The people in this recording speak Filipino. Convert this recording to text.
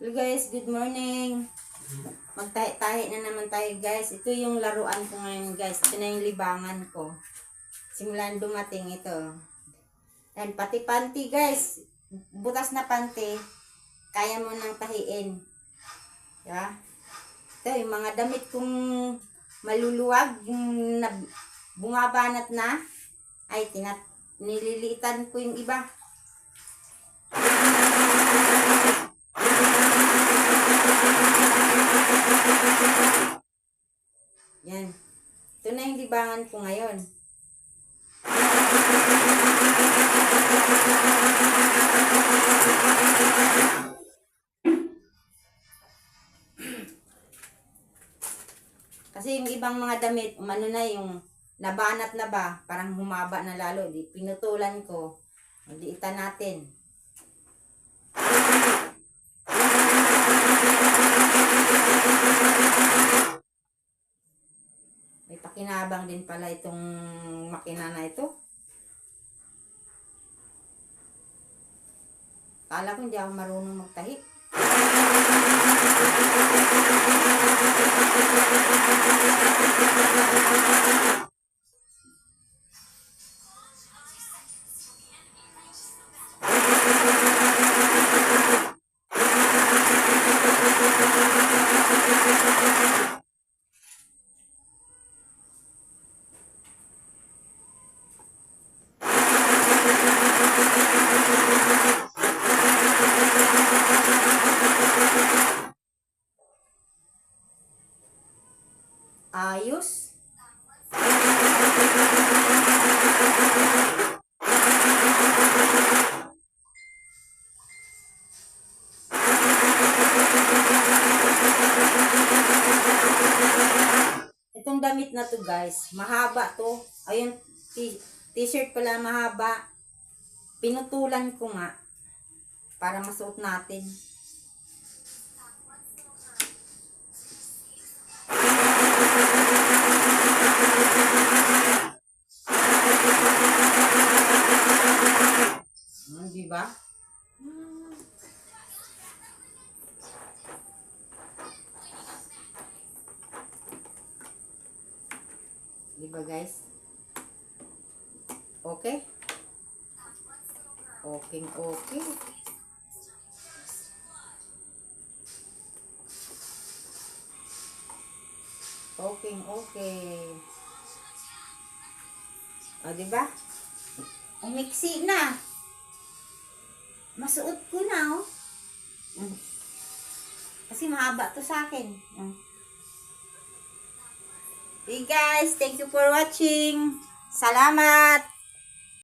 Hello guys, good morning. Magtahi-tahi na naman tayo guys. Ito yung laruan ko ngayon guys. Ito na yung libangan ko. Simulan dumating ito. And pati panty guys. Butas na panty. Kaya mo nang tahiin. Diba? Ito yung mga damit kong maluluwag. Bungabanat na. Ay, tinat nililitan ko yung iba. Yan. Ito na yung libangan ko ngayon. Kasi yung ibang mga damit, umano na yung nabanat na ba, parang humaba na lalo, di pinutulan ko. Hindi ita natin. May pakinabang din pala itong makina na ito. Kala ko hindi ako marunong magtahi. Ayos. Itong damit na to guys, mahaba to. Ayun, t-shirt pala mahaba. Pinutulan ko nga para masuot natin. Di ba guys? Okay? Okay, okay. Okay, okay. O, di ba? Mixi na. Masuot ko na, oh. Mm. Kasi mahaba to sa akin. Mm. Hey guys, thank you for watching. Salamat!